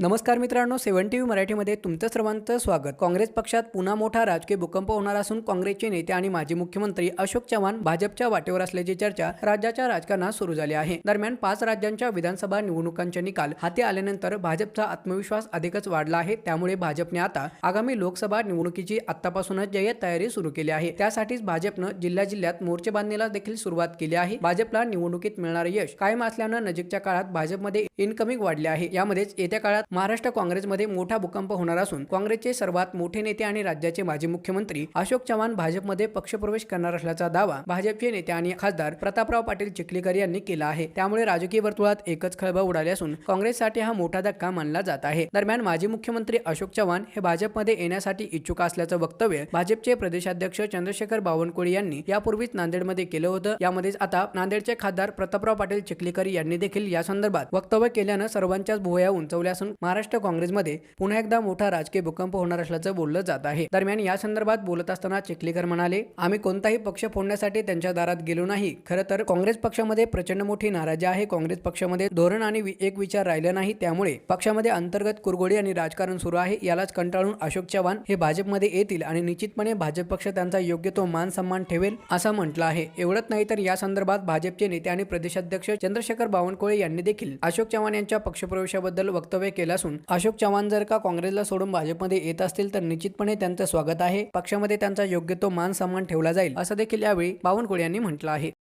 नमस्कार मित्रांनो सेवन T V मराठीमध्ये तुमचं सर्वांचं स्वागत. काँग्रेस पक्षात पुन्हा मोठा राजकीय भूकंप होणार असून काँग्रेसचे नेते आणि माजी मुख्यमंत्री अशोक चव्हाण भाजपच्या वाटेवर असल्याची चर्चा राज्याच्या राजकारणात सुरू झाली आहे. दरम्यान पाच राज्यांच्या विधानसभा निवडणुकांचे निकाल हाती आल्यानंतर भाजपचा आत्मविश्वास अधिकच वाढला आहे. त्यामुळे भाजपने आता आगामी लोकसभा निवडणुकीची आतापासूनच जय्यत तयारी सुरू केली आहे. त्यासाठीच भाजपनं जिल्ह्या जिल्ह्यात मोर्चे बांधणीला देखील सुरुवात केली आहे. भाजपला निवडणुकीत मिळणारे यश कायम असल्यानं नजीकच्या काळात भाजपमध्ये इनकमिंग वाढले आहे. यामध्येच येत्या काळात महाराष्ट्र काँग्रेसमध्ये मोठा भूकंप होणार असून काँग्रेसचे सर्वात मोठे नेते आणि राज्याचे माजी मुख्यमंत्री अशोक चव्हाण भाजपमध्ये पक्षप्रवेश करणार असल्याचा दावा भाजपचे नेते आणि खासदार प्रतापराव पाटील चिखलीकर यांनी केला आहे. त्यामुळे राजकीय वर्तुळात एकच खळबळ उडाली असून काँग्रेससाठी हा मोठा धक्का मानला जात आहे. दरम्यान माजी मुख्यमंत्री अशोक चव्हाण हे भाजपमध्ये येण्यासाठी इच्छुक असल्याचं वक्तव्य भाजपचे प्रदेशाध्यक्ष चंद्रशेखर बावनकुळे यांनी यापूर्वीच नांदेडमध्ये केलं होतं. यामध्येच आता नांदेडचे खासदार प्रतापराव पाटील चिखलीकर यांनी देखील या संदर्भात वक्तव्य केल्यानं सर्वांच्याच भुवया उंचवल्या असून महाराष्ट्र काँग्रेसमध्ये पुन्हा एकदा मोठा राजकीय भूकंप होणार असल्याचं बोललं जात आहे. दरम्यान या संदर्भात बोलत असताना चिखलीकर म्हणाले आम्ही कोणताही पक्ष फोडण्यासाठी त्यांच्या दारात गेलो नाही. खरं तर काँग्रेस पक्षामध्ये प्रचंड मोठी नाराजी आहे. काँग्रेस पक्षामध्ये धोरण आणि वि- एक विचार राहिला नाही. त्यामुळे पक्षामध्ये अंतर्गत कुरगोडी आणि राजकारण सुरू आहे. यालाच कंटाळून अशोक चव्हाण हे भाजपमध्ये येतील आणि निश्चितपणे भाजप पक्ष त्यांचा योग्य तो मान सन्मान ठेवेल असं म्हटलं आहे. एवढंच नाही तर या संदर्भात भाजपचे नेते आणि प्रदेशाध्यक्ष चंद्रशेखर बावनकुळे यांनी देखील अशोक चव्हाण यांच्या पक्षप्रवेशाबद्दल वक्तव्य केलं केलं असून. अशोक चव्हाण जर का काँग्रेसला सोडून भाजपमध्ये येत असतील तर निश्चितपणे त्यांचं स्वागत आहे. पक्षामध्ये त्यांचा योग्य तो मान सन्मान ठेवला जाईल असं देखील यावेळी बावनकुळे यांनी म्हटलं आहे.